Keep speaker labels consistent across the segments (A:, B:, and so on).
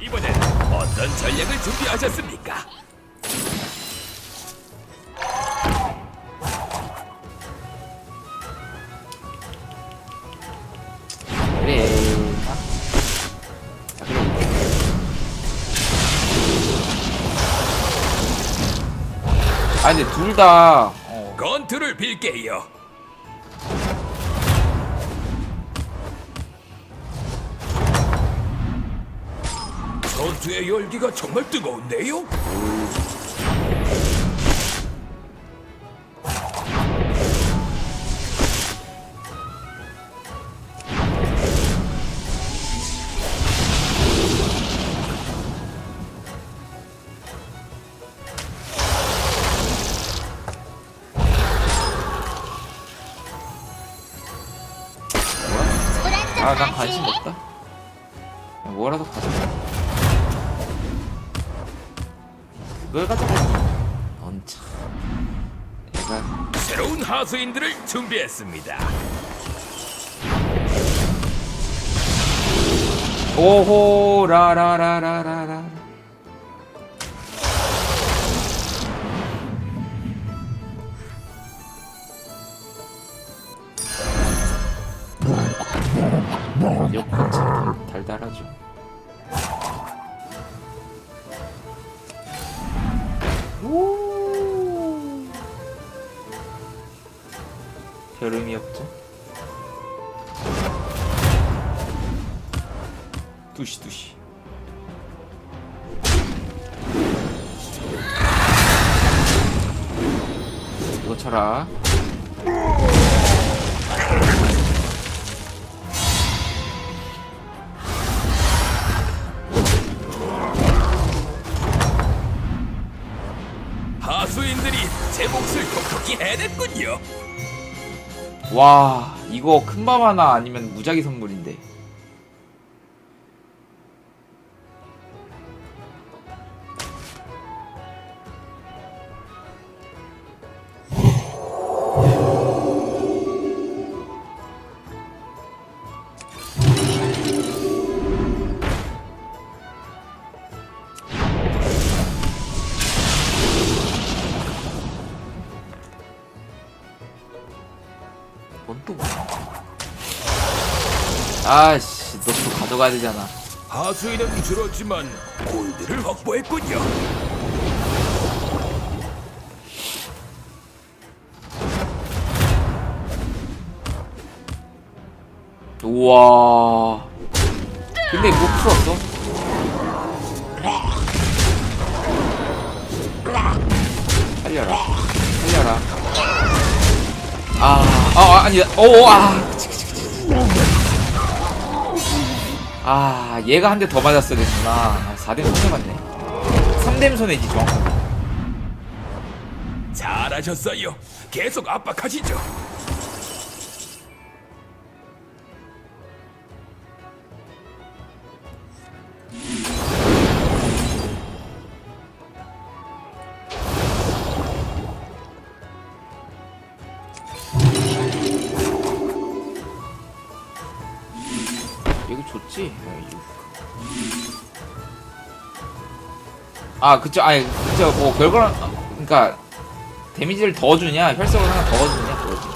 A: 이번엔 어떤 전략을 준비하셨습니까?
B: 아 근데 둘다 어,
A: 건투를 빌게요. 전투의 열기가 정말 뜨거운데요?
B: 아, 난 관심 없다. 그냥 뭐라도 가자. 그걸 가져가. 넌 참. 얘가
A: 새로운 하수인들을 준비했습니다.
B: 오호 라라라라라 쳐라.
A: 하수인들이 제 몫을 톡톡히 해냈군요.
B: 와 이거 큰밥 하나 아니면 무작위 선물인데. 아씨, 너 또 가져가야 되잖아.
A: 하수인은 줄었지만 골드를 확보했군요.
B: 우와. 근데 뭐 풀었어? 살려라. 살려라. 아, 아, 아 아니, 오, 아. 아, 얘가 한 대 더 맞았어야 됐구나. 아, 4댐 손해 맞네. 3댐 손해지, 정확하게.
A: 잘하셨어요. 계속 압박하시죠.
B: 아 그쵸 아니 그쵸 뭐 별거랑 그니까 데미지를 더 주냐 혈색을 하나 더 주냐 그거지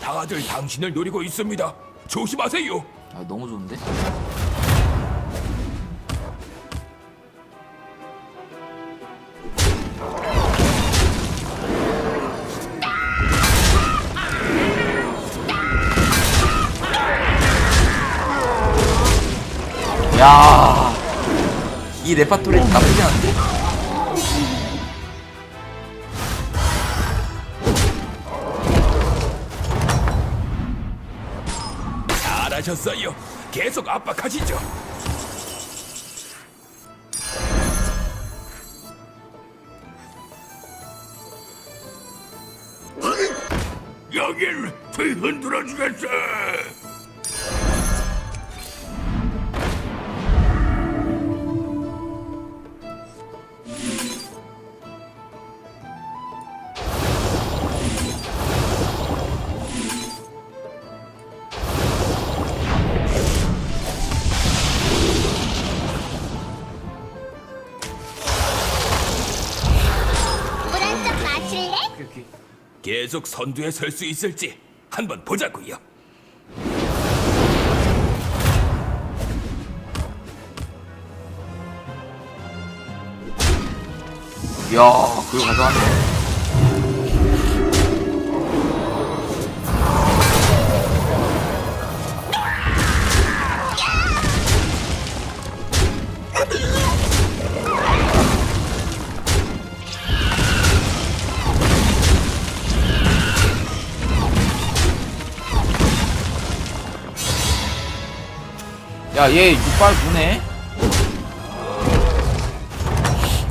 A: 다들 당신을 노리고 있습니다. 조심하세요.
B: 아 너무 좋은데? 이 레파토리 나쁘지 않은데?
A: 잘하셨어요. 계속 압박하시죠. 여길 뒤흔들어 주겠어. 계속 선두에 설 수 있을지 한번 보자고요.
B: 이야 그거 가져왔네. 야, 얘 육발 보네?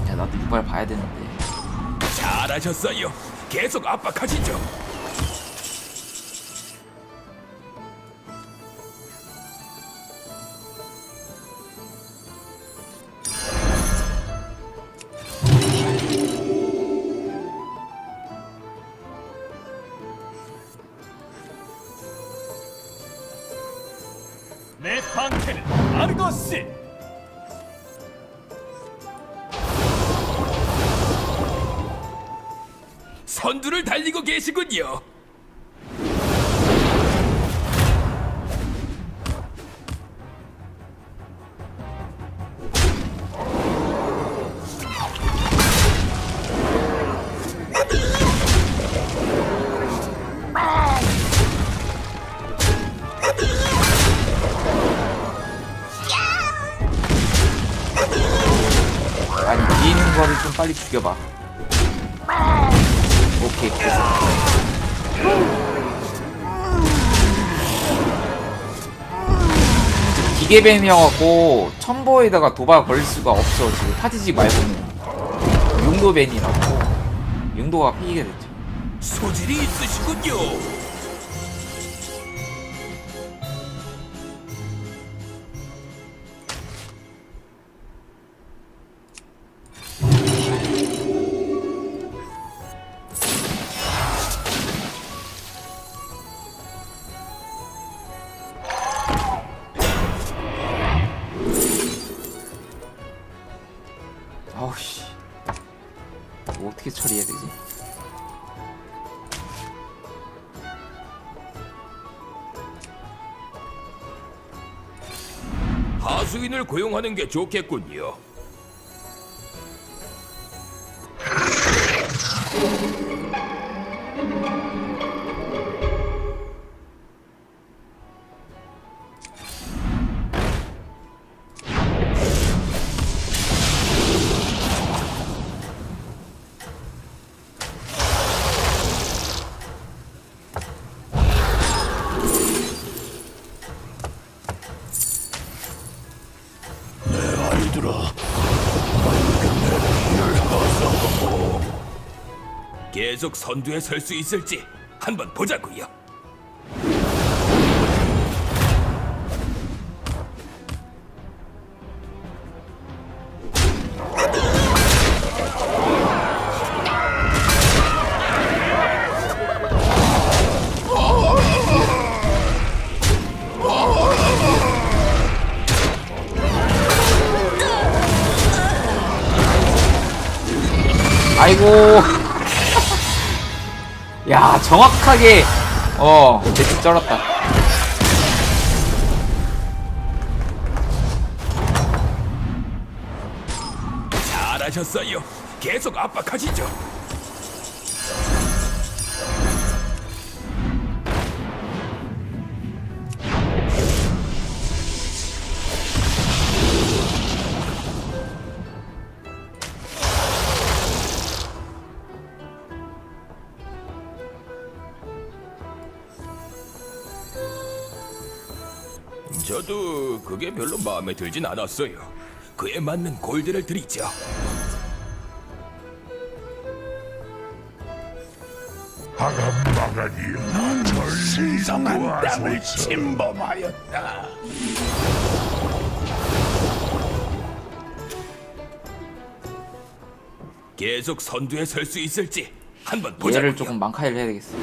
B: 야, 나도 육발 봐야 되는데.
A: 잘하셨어요. 계속 압박하시죠. 선두를 달리고 계시군요.
B: 기계뱀이어갖고 첨보에다가 도발 걸릴 수가 없어. 지금 타지직 말고는. 용도뱀이라고. 용도가 피게 됐죠.
A: 소질이 있으시군요.
B: 어떻게 처리해야 되지?
A: 하수인을 고용하는 게 좋겠군요. 계속 선두에 설 수 있을지 한번 보자고요.
B: 아이고 야 정확하게 어 대충 쩔었다
A: 잘하셨어요. 계속 압박하시죠. 그게 별로 마음에 들진 않았어요. 그에 맞는 골드를 드리죠.
C: 하감마가니 전리성한 땅을 침범하였다.
A: 계속 선두에 설 수 있을지 한번 보자고요.
B: 얘를 조금 망카이를 해야 되겠어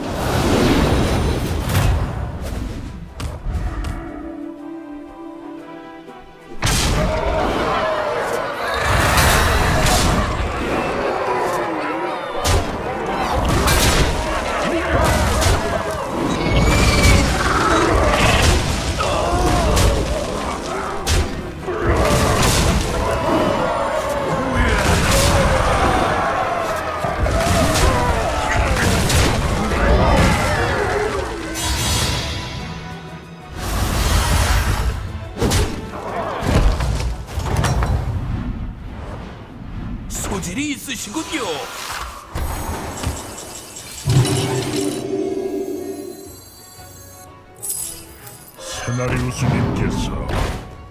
C: 세나리우스님께서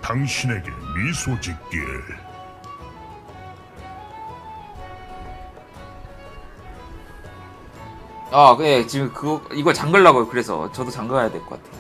C: 당신에게 미소 짓길
B: 아, 네, 지금 그거 이거 잠글라고요. 그래서 저도 잠가야 될 것 같아요.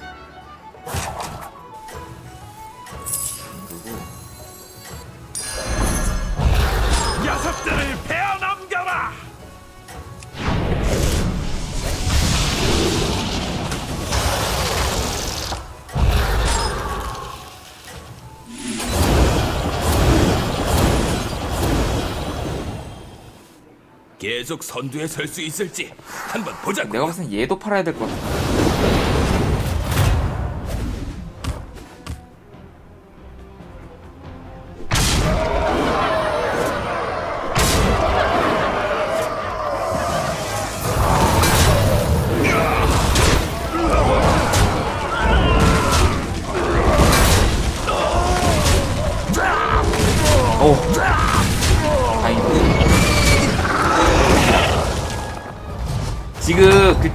A: 계속 선두에 설 수 있을지 한번 보자고.
B: 내가 봤을 땐 얘도 팔아야 될 것 같아.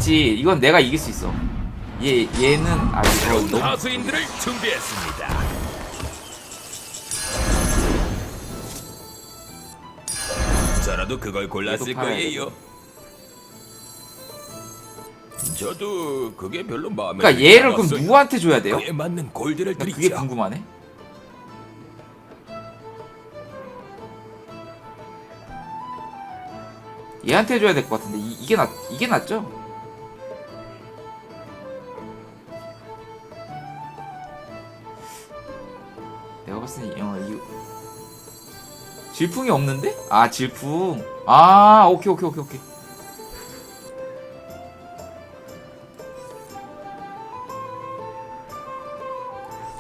B: 그치 이건 내가 이길 수 있어 얘 얘는 아직 어, 너무
A: 하수인들을 준비했습니다. 저라도 그걸 골랐을
B: 얘도 팔아야
A: 거예요. 저도 그게 별로 마음에
B: 그러니까
A: 들지
B: 얘를 그럼
A: 않았어요.
B: 누구한테 줘야 돼요?
A: 그에 맞는 골드를
B: 나 그게
A: 드리죠.
B: 궁금하네 얘한테 줘야 될 것 같은데 이, 이게 낫 이게 낫죠? 봤을 때 어, 이 질풍이 없는데? 아 질풍 아 오케이 오케이 오케이 오케이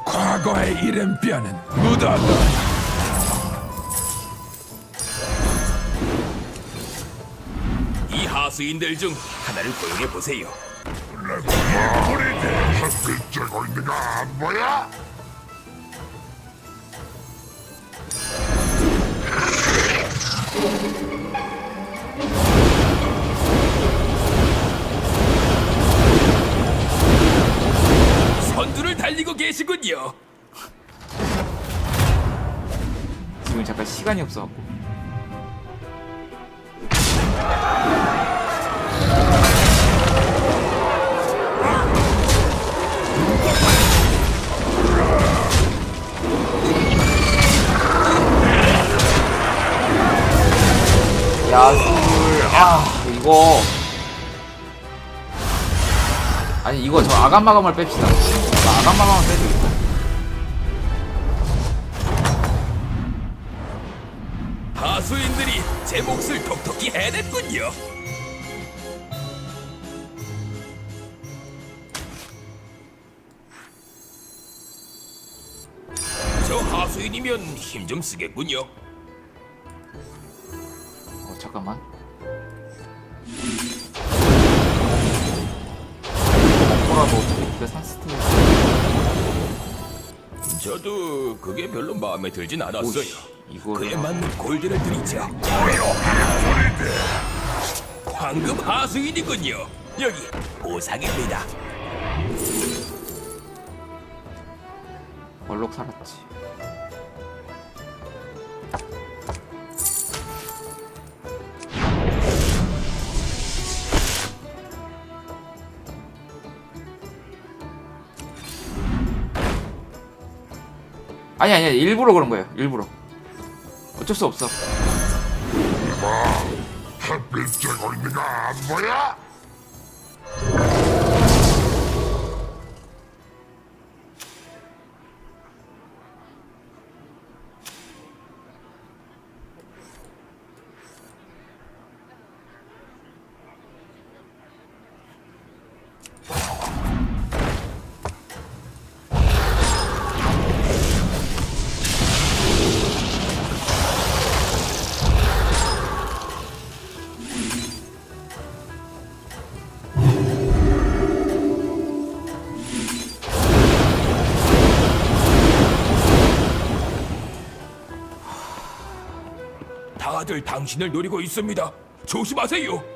C: 과거의 이름뼈는 묻어둬
A: 이 하수인들 중 하나를 고용해 보세요.
C: 햇빛 쬐고 있는 거안 보여?
A: 선두를 달리고 계시군요.
B: 지금 잠깐 시간이 없어갖고 야술 아 이거 아니 이거 저 아감마감을 뺍시다 저 아감마감을 빼도 되겠다
A: 하수인들이 제 몫을 톡톡히 해냈군요. 저 하수인이면 힘 좀 쓰겠군요.
B: 어 잠깐만 먹고라도 이거 산스테
A: 저도 그게 별로 마음에 들진 않았어요.
B: 오씨, 이거를
A: 그에 맞는 골드를 드리죠. 황금 하수인이군요. 여기 보상입니다.
B: 얼룩 살았지 아니 아니 일부러 그런 거예요. 일부러. 어쩔 수 없어.
C: 햇빛 쬐고 있는 거안 보여?
A: 다들 당신을 노리고 있습니다. 조심하세요.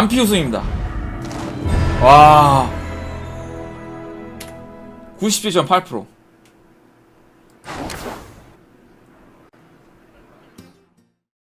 B: 만피 우승입니다. 와. 97.8%.